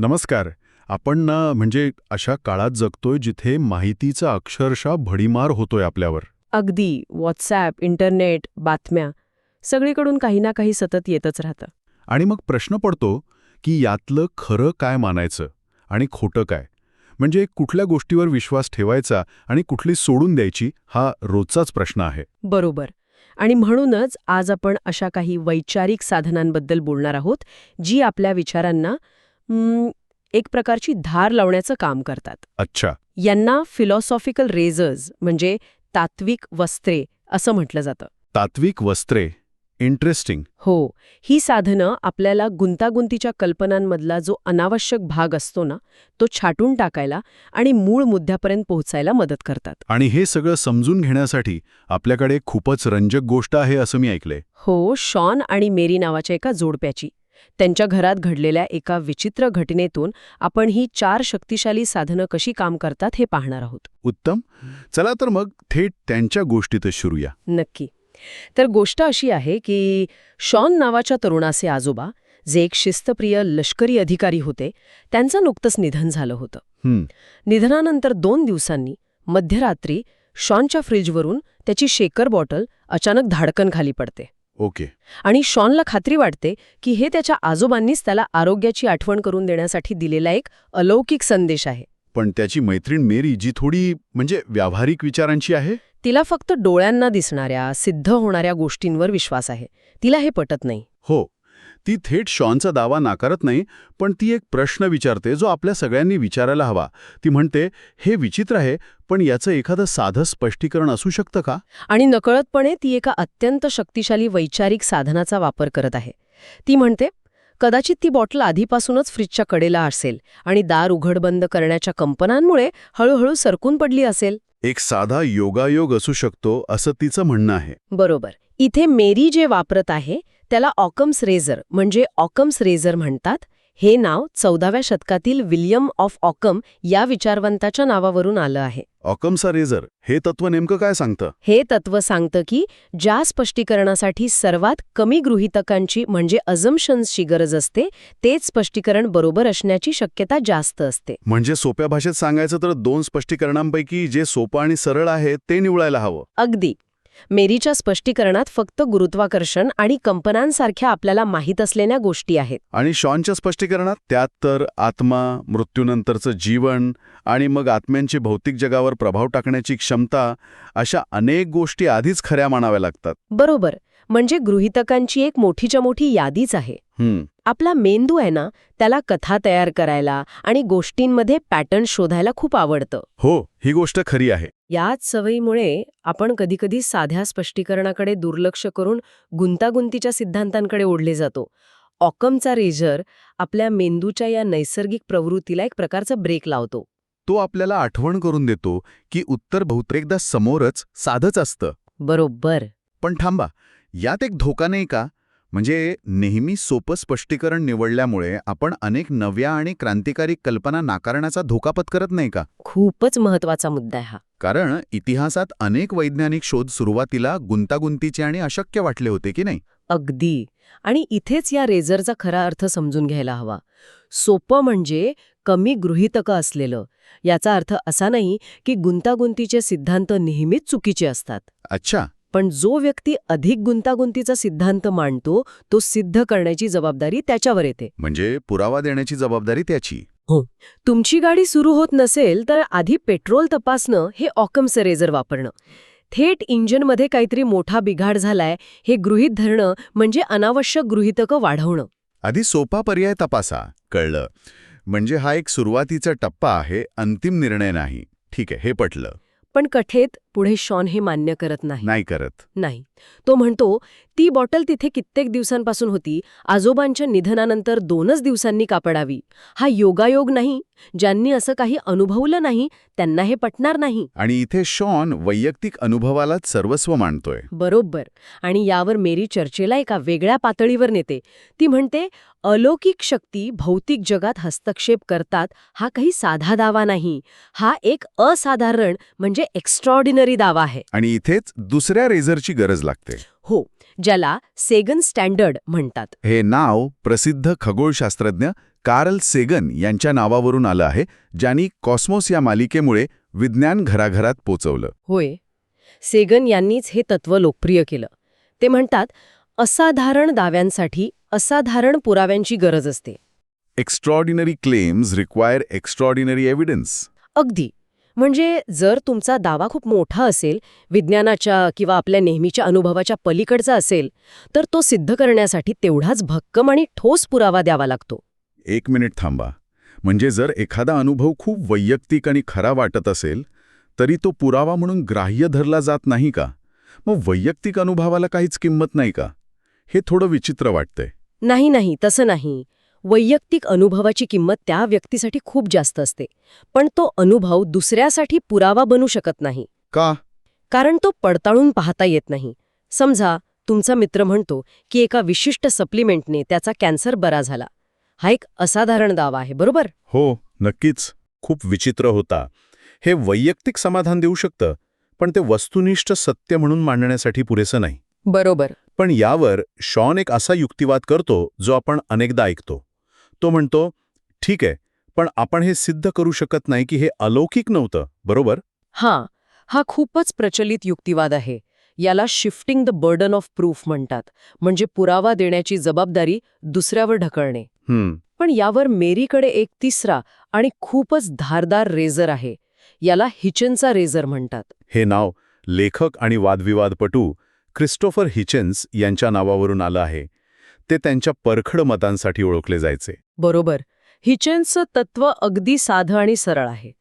नमस्कार. आपण ना म्हणजे अशा काळात जगतोय जिथे माहितीचा अक्षरशः भडीमार होतोय आपल्यावर. अगदी. व्हॉट्सॲप इंटरनेट बातम्या सगळीकडून काही ना काही सतत येतच राहतं. आणि मग प्रश्न पडतो की यातलं खरं काय मानायचं आणि खोटं काय? म्हणजे कुठल्या गोष्टीवर विश्वास ठेवायचा आणि कुठली सोडून द्यायची हा रोजचाच प्रश्न आहे. बरोबर. आणि म्हणूनच आज आपण अशा काही वैचारिक साधनांबद्दल बोलणार आहोत जी आपल्या विचारांना एक प्रकारची धार लावण्याचं काम करतात. अच्छा. यांना फिलॉसॉफिकल रेझर्स म्हणजे तात्विक वस्त्रे असं म्हटलं जातं. तात्विक वस्त्रे? इंटरेस्टिंग हो ही साधनं आपल्याला गुंतागुंतीच्या कल्पनांमधला जो अनावश्यक भाग असतो ना तो छाटून टाकायला आणि मूळ मुद्द्यापर्यंत पोहोचायला मदत करतात. आणि हे सगळं समजून घेण्यासाठी आपल्याकडे खूपच रंजक गोष्ट आहे असं मी ऐकलंय. हो शॉन आणि मेरी नावाच्या एका जोडप्याची. त्यांच्या घरात घडलेल्या एका विचित्र घटनेतून आपण ही चार शक्तिशाली साधनं कशी काम करतात हे पाहणार आहोत. उत्तम. चला तर मग थेट त्यांच्या गोष्टीतच शिरूया. नक्की. तर गोष्ट अशी आहे की शॉन नावाच्या तरुणाचे आजोबा जे एक शिस्तप्रिय लष्करी अधिकारी होते त्यांचं नुकतंच निधन झालं होतं. निधनानंतर दोन दिवसांनी मध्यरात्री शॉनच्या फ्रीजवरून त्याची शेकर बॉटल अचानक धाडकन खाली पडते. ओके. आणि शॉनला खात्री वाटते की हे त्याच्या आजोबांनीच त्याला आरोग्याची आठवण करून देण्यासाठी दिलेला एक अलौकिक संदेश आहे. पण त्याची मैत्रीण मेरी जी थोडी म्हणजे व्यावहारिक विचारांची आहे? तिला फक्त डोळ्यांना दिसणाऱ्या सिद्ध होणाऱ्या गोष्टींवर विश्वास आहे. तिला हे पटत नाही. हो. ती थेट शॉनचा दावा नाकारत नाही पण ती एक प्रश्न विचारते जो आपल्या सगळ्यांनी विचारायला हवा. ती म्हणते हे विचित्र आहे पण याचं एखादं साधं स्पष्टीकरण असू शकतं का? आणि नकळतपणे ती एका अत्यंत शक्तिशाली वैचारिक साधनाचा वापर करत आहे. ती म्हणते कदाचित ती बॉटल आधीपासूनच फ्रीजच्या कडेला असेल आणि दार उघडबंद करण्याच्या कंपनांमुळे हळूहळू सरकून पडली असेल. एक साधा योगायोग असू शकतो असं तिचं म्हणणं आहे. बरोबर. इथे मेरी जे वापरत आहे त्याला ऑकम्स रेझर म्हणजे ऑकम्स रेझर म्हणतात. हे नाव चौदाव्या शतकातील विल्यम ऑफ ऑकम या विचारवंताच्या नावावरून आलं आहे. ऑकमसा रेझर हे तत्व नेमकं काय सांगतं? हे तत्व सांगतं की ज्या स्पष्टीकरणासाठी सर्वात कमी गृहितकांची म्हणजे अझम्पशन्सची गरज असते तेच स्पष्टीकरण बरोबर असण्याची शक्यता जास्त असते. म्हणजे सोप्या भाषेत सांगायचं तर दोन स्पष्टीकरणांपैकी जे सोपं आणि सरळ आहे ते निवडायला हवं. अगदी. मेरीच्या स्पष्टीकरणात फक्त गुरुत्वाकर्षण आणि कंपनांसारख्या आपल्याला माहीत असलेल्या गोष्टी आहेत. आणि शॉनच्या स्पष्टीकरणात त्यात तर आत्मा मृत्यूनंतरचं जीवन आणि मग आत्म्यांची भौतिक जगावर प्रभाव टाकण्याची क्षमता अशा अनेक गोष्टी आधीच खऱ्या मानाव्या लागतात. बरोबर. म्हणजे गृहितकांची एक मोठीच्या मोठी यादीच आहे. आपला मेंदू आहे ना त्याला कथा तयार करायला आणि गोष्टींमध्ये पॅटर्न शोधायला खूप आवडतं. हो ही गोष्ट खरी आहे. याच सवयीमुळे आपण कधीकधी साध्या स्पष्टीकरणाकडे दुर्लक्ष करून गुंतागुंतीच्या सिद्धांतांकडे ओढले जातो. ऑकमचा रेझर आपल्या मेंदूच्या या नैसर्गिक प्रवृत्तीला एक प्रकारचा ब्रेक लावतो. तो आपल्याला आठवण करून देतो की उत्तर बहुतेकदा समोरच साधंच असतं. बरोबर. पण थांबा यात एक धोका नाही का? म्हणजे नेहमी सोपं स्पष्टीकरण निवडल्यामुळे आपण अनेक नव्या आणि क्रांतिकारी कल्पना नाकारण्याचा धोका पत्करत नाही का? खूपच महत्त्वाचा मुद्दा आहे हा. कारण इतिहासात अनेक वैज्ञानिक शोध सुरुवातीला गुंतागुंतीचे आणि अशक्य वाटले होते की नाही? अगदी. आणि इथेच या रेझरचा खरा अर्थ समजून घ्यायला हवा. सोपं म्हणजे कमी गृहितकं असलेलं. याचा अर्थ असा नाही की गुंतागुंतीचे सिद्धांत नेहमीच चुकीचे असतात. अच्छा. पण जो व्यक्ती अधिक गुंतागुंतीचा सिद्धांत मांडतो तो सिद्ध करण्याची जबाबदारी त्याच्यावर येते. म्हणजे पुरावा देण्याची जबाबदारी त्याची. तुमची गाडी सुरू होत नसेल तर आधी पेट्रोल तपासणं हे ऑकमचं रेझर वापरणं. थेट इंजिनमध्ये काहीतरी मोठा बिघाड झालाय हे गृहीत धरणं म्हणजे अनावश्यक गृहितकं वाढवणं. आधी सोपा पर्याय तपासा कळलं. म्हणजे हा एक सुरुवातीचा टप्पा आहे अंतिम निर्णय नाही. ठीक आहे हे पटलं. पण कठेत पुढे शॉन हे मान्य करत नाही. नाही करत. नाही. तो म्हणतो ती बॉटल तिथे कित्येक दिवसांपासून होती. आजोबांच्या निधनानंतर दोनच दिवसांनी कापडावी. हा योगायोग नाही. ज्यांनी असं काही अनुभवलं नाही त्यांना हे पटणार नाही. आणि इथे शॉन वैयक्तिक अनुभवालाच सर्वस्व मांडतोय बरोबर. आणि यावर मेरी चर्चेला एका वेगळ्या पातळीवर नेते. ती म्हणते अलौकिक शक्ती भौतिक जगात हस्तक्षेप करतात हा काही साधा दावा नाही. हा एक असाधारण म्हणजे एक्स्ट्रॉर्डिनरी दावा आहे. आणि इथेच दुसऱ्या रेझरची गरज लागते. हो ज्याला सेगन स्टँडर्ड म्हणतात. हे नाव प्रसिद्ध खगोलशास्त्रज्ञ कार्ल सेगन यांच्या नावावरून आलं आहे ज्यांनी कॉस्मोस या मालिकेमुळे विज्ञान घराघरात पोचवलं. होय. सेगन यांनीच हे तत्व लोकप्रिय केलं. ते म्हणतात असाधारण दाव्यांसाठी असाधारण पुराव्यांची गरज असते. Extraordinary claims require extraordinary evidence अगदी. म्हणजे जर तुमचा दावा खूप मोठा असेल विज्ञानाच्या किंवा आपल्या नेहमीच्या अनुभवाच्या पलीकडचा असेल तर तो सिद्ध करण्यासाठी तेवढाच भक्कम आणि ठोस पुरावा द्यावा लागतो. एक मिनिट थांबा. म्हणजे जर एखादा अनुभव खूप वैयक्तिक आणि खरा वाटत असेल तरी तो पुरावा म्हणून ग्राह्य धरला जात नाही का? मग वैयक्तिक अनुभवाला काहीच किंमत नाही का? हे थोडं विचित्र वाटतंय. नाही नाही तसं नाही. वैयक्तिक अनुभवाची किंमत त्या व्यक्तीसाठी खूप जास्त असते. पण तो अनुभव दुसऱ्यासाठी पुरावा बनू शकत नाही. का? कारण तो पडताळून पाहता येत नाही. समजा तुमचा मित्र म्हणतो की एका विशिष्ट सप्लिमेंटने त्याचा कॅन्सर बरा झाला. हा एक असाधारण दावा आहे बरोबर? हो नक्कीच. खूप विचित्र होता. हे वैयक्तिक समाधान देऊ शकतं पण ते वस्तुनिष्ठ सत्य म्हणून मांडण्यासाठी पुरेसं नाही. बरोबर. पण यावर शॉन एक असा युक्तिवाद करतो जो आपण अनेकदा ऐकतो. तो म्हणतो ठीक आहे पण आपण हे सिद्ध करू शकत नाही की हे अलौकिक नव्हतं बरोबर? हां हा खूपच प्रचलित युक्तिवाद आहे. याला shifting the burden of proof म्हणतात. म्हणजे पुरावा देण्याची जबाबदारी दुसऱ्यावर ढकलणे. पण यावर मेरीकडे एक तिसरा आणि खूपच धारदार रेझर आहे. याला हिचनचा रेझर म्हणतात. हे नाव लेखक आणि वादविवादपटू क्रिस्टोफर हिचेन्स यांच्या नावावरून आलं आहे. ते त्यांच्या परखड मतांसाठी ओळखले जायचे. बरोबर. हिचेन्सचं तत्व अगदी साधं आणि सरळ आहे.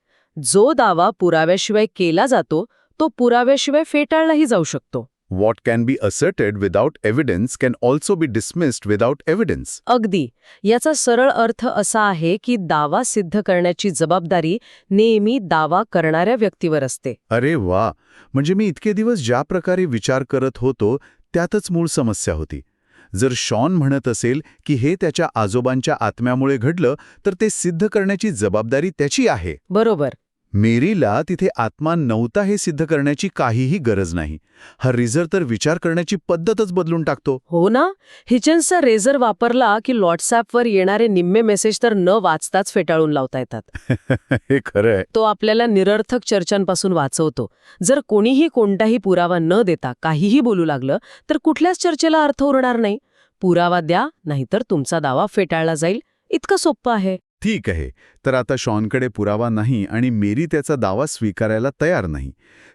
जो दावा पुराव्याशिवाय केला जातो तो पुराव्याशिवाय फेटाळलाही जाऊ शकतो. What can be asserted without evidence can also be dismissed without evidence. अगदी. याचा सरळ अर्थ असा आहे की दावा सिद्ध करण्याची जबाबदारी नेहमी दावा करणाऱ्या व्यक्तीवर असते. अरे वा! म्हणजे मी इतके दिवस ज्या प्रकारे विचार करत होतो त्यातच मूळ समस्या होती. जर शॉन म्हणत असेल की हे त्याच्या आजोबांच्या आत्म्यामुळे घडलं तर ते सिद्ध करण्याची जबाबदारी त्याची आहे. बरोबर. मेरीला तिथे आत्मा नव्हता हे सिद्ध करण्याची काहीही गरज नाही. हा रिझर तर विचार करण्याची पद्धतच बदलून टाकतो. हो ना? हिचन्सचा रेझर वापरला की व्हॉट्सॲपवर येणारे निम्मे मेसेज तर न वाचताच फेटाळून लावता येतात. हे खरं आहे. तो आपल्याला निरर्थक चर्चांपासून वाचवतो. जर कोणीही कोणताही पुरावा न देता काहीही बोलू लागलं तर कुठल्याच चर्चेला अर्थ उरणार नाही. पुरावा द्या नाहीतर तुमचा दावा फेटाळला जाईल. इतकं सोपं आहे. ठीक आहे तर आता शॉनकडे पुरावा नाही आणि मेरी त्याचा दावा स्वीकारायला तयार नाही.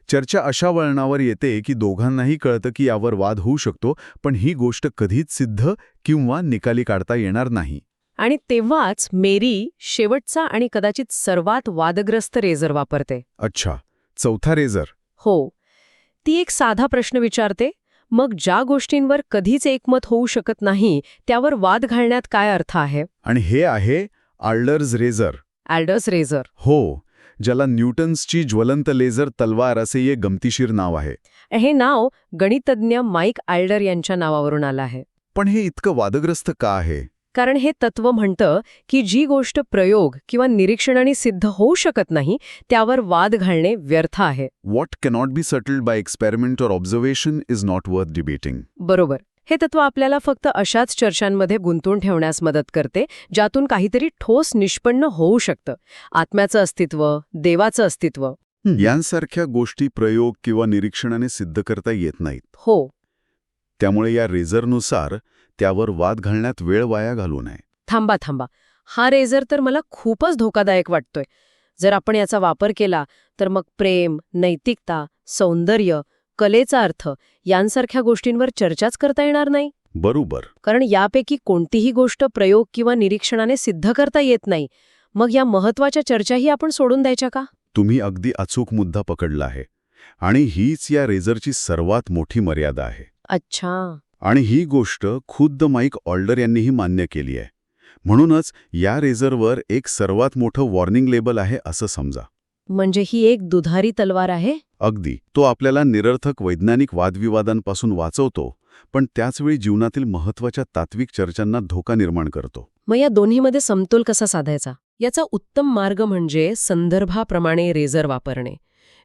चर्चा अशा वळणावर येते की दोघांनाही कळतं की यावर वाद होऊ शकतो पण ही गोष्ट कधीच सिद्ध किंवा निकाली काढता येणार नाही. आणि तेव्हाच मेरी शेवटचा आणि कदाचित सर्वात वादग्रस्त रेझर वापरते. अच्छा चौथा रेझर. हो ती एक साधा प्रश्न विचारते मग ज्या गोष्टींवर कधीच एकमत होऊ शकत नाही त्यावर वाद घालण्यात काय अर्थ आहे? आणि हे आहे आल्डर्स रेझर ॲल्डर्स रेझर हो ज्याला न्यूटन्सची ज्वलंत लेझर तलवार असे ये गमतीशीर नाव आहे. हे नाव गणितज्ञ माईक आल्डर यांच्या नावावरून आलं आहे. पण हे इतकं वादग्रस्त का आहे? कारण हे तत्व म्हणतं की जी गोष्ट प्रयोग किंवा निरीक्षणाने सिद्ध होऊ शकत नाही त्यावर वाद घालणे व्यर्थ आहे. What cannot be settled by experiment और observation is not worth debating बरोबर. हे तत्व आपल्याला फक्त अशाच चर्चांमध्ये गुंतून ठेवण्यास मदत करते ज्यातून काहीतरी ठोस निष्पन्न होऊ शकतं. आत्म्याचं अस्तित्व देवाचं अस्तित्व. यांसारख्या गोष्टी प्रयोग किंवा निरीक्षणाने सिद्ध करता येत नाहीत. हो. त्यामुळे या रेझरनुसार त्यावर वाद घालण्यात वेळ वाया घालू नये. थांबा थांबा. हा रेझर तर मला खूपच धोकादायक वाटतोय. जर आपण याचा वापर केला तर मग प्रेम नैतिकता सौंदर्य कलेचा अर्थ यांसारख्या गोष्टींवर चर्चाच करता येणार नाही. बरोबर. कारण यापैकी कोणतीही गोष्ट प्रयोग किंवा निरीक्षणाने सिद्ध करता येत नाही. मग या महत्त्वाच्या चर्चाही आपण सोडून द्यायच्या का? तुम्ही अगदी अचूक मुद्दा पकडला आहे. आणि हीच या रेझरची सर्वात मोठी मर्यादा आहे. अच्छा. आणि ही गोष्ट खुद्द माईक ऑल्डर यांनीही मान्य केली आहे. म्हणूनच या रेझरवर एक सर्वात मोठं वॉर्निंग लेबल आहे असं समजा. म्हणजे ही एक दुधारी तलवार आहे? अगदी तो आपल्याला निरर्थक वैज्ञानिक वादविवादांपासून वाचवतो पण त्याचवेळी जीवनातील महत्त्वाच्या तात्विक चर्चांना धोका निर्माण करतो. मग या दोन्हीमध्ये समतोल कसा साधायचा? याचा उत्तम मार्ग म्हणजे संदर्भाप्रमाणे रेझर वापरणे.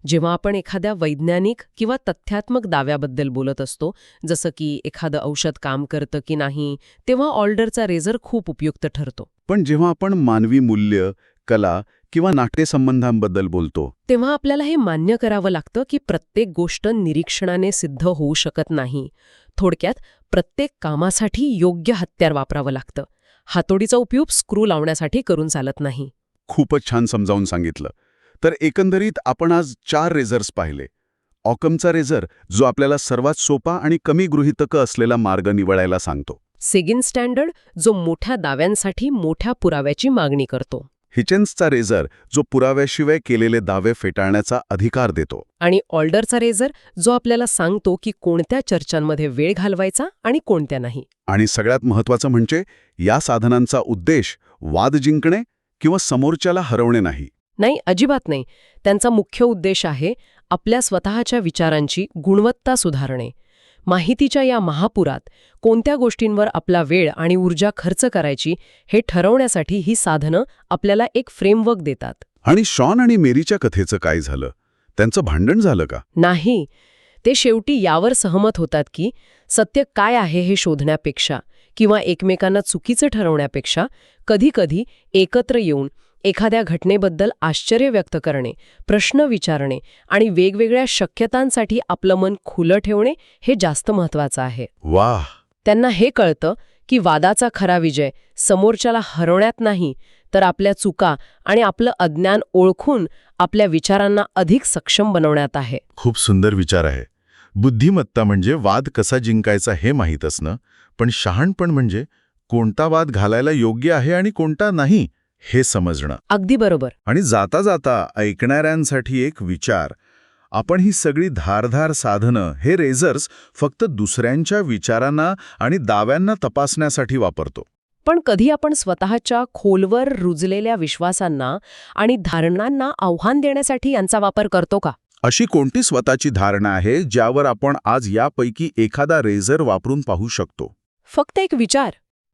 जेव्हा आपण एखाद्या वैज्ञानिक किंवा तथ्यात्मक दाव्याबद्दल बोलत असतो जसं की एखादं औषध काम करतं की नाही तेव्हा ऑल्डरचा रेझर खूप उपयुक्त ठरतो. पण जेव्हा आपण मानवी मूल्य कला किंवा नाट्यसंबंधांबद्दल बोलतो. तेव्हा आपल्याला हे मान्य करावं लागतं की प्रत्येक गोष्ट निरीक्षणाने सिद्ध होऊ शकत नाही. थोडक्यात प्रत्येक कामासाठी योग्य हत्यार वापरावं लागतं. हातोडीचा उपयोग स्क्रू लावण्यासाठी करून चालत नाही. खूपच छान समजावून सांगितलं. तर एकंदरीत आपण आज चार रेझर्स पाहिले. ऑकमचा रेझर जो आपल्याला सर्वात सोपा आणि कमी गृहितकं असलेला मार्ग निवडायला सांगतो. सेगिन स्टँडर्ड जो मोठ्या दाव्यांसाठी मोठ्या पुराव्याची मागणी करतो. हिचेन्सचा रेझर जो पुराव्याशिवाय केलेले दावे फेटाळण्याचा अधिकार देतो. आणि ऑल्डरचा रेझर जो आपल्याला सांगतो की कोणत्या चर्चांमध्ये वेळ घालवायचा आणि कोणत्या नाही. आणि सगळ्यात महत्त्वाचं म्हणजे या साधनांचा उद्देश वाद जिंकणे किंवा समोरच्याला हरवणे नाही. नाही अजिबात नाही. त्यांचा मुख्य उद्देश आहे आपल्या स्वतःच्या विचारांची गुणवत्ता सुधारणे. माहितीच्या या महापुरात कोणत्या गोष्टींवर आपला वेळ आणि ऊर्जा खर्च करायची हे ठरवण्यासाठी ही साधनं आपल्याला एक फ्रेमवर्क देतात. आणि शॉन आणि मेरीच्या कथेचं काय झालं? त्यांचं भांडण झालं का? नाही. ते शेवटी यावर सहमत होतात की सत्य काय आहे हे शोधण्यापेक्षा किंवा एकमेकांना चुकीचं ठरवण्यापेक्षा कधीकधी एकत्र येऊन एखाद्या घटनेबद्दल आश्चर्य व्यक्त करणे प्रश्न विचारणे आणि वेगवेगळ्या शक्यतांसाठी आपलं मन खुलं ठेवणे हे जास्त महत्वाचं आहे. वाह! त्यांना हे कळतं की वादाचा खरा विजय समोरच्याला हरवण्यात नाही तर आपल्या चुका आणि आपलं अज्ञान ओळखून आपल्या विचारांना अधिक सक्षम बनवण्यात आहे. खूप सुंदर विचार आहे. बुद्धिमत्ता म्हणजे वाद कसा जिंकायचा हे माहीत असणं पण शहाणपण म्हणजे कोणता वाद घालायला योग्य आहे आणि कोणता नाही हे समजणं. अगदी बरोबर. आणि जाता जाता ऐकणाऱ्यांसाठी एक विचार. आपण ही सगळी धारधार साधनं हे रेझर्स फक्त दुसऱ्यांच्या विचारांना आणि दाव्यांना तपासण्यासाठी वापरतो. पण कधी आपण स्वतःच्या खोलवर रुजलेल्या विश्वासांना आणि धारणांना आव्हान देण्यासाठी यांचा वापर करतो का? अशी कोणती स्वतःची धारणा आहे ज्यावर आपण आज यापैकी एखादा रेझर वापरून पाहू शकतो? फक्त एक विचार.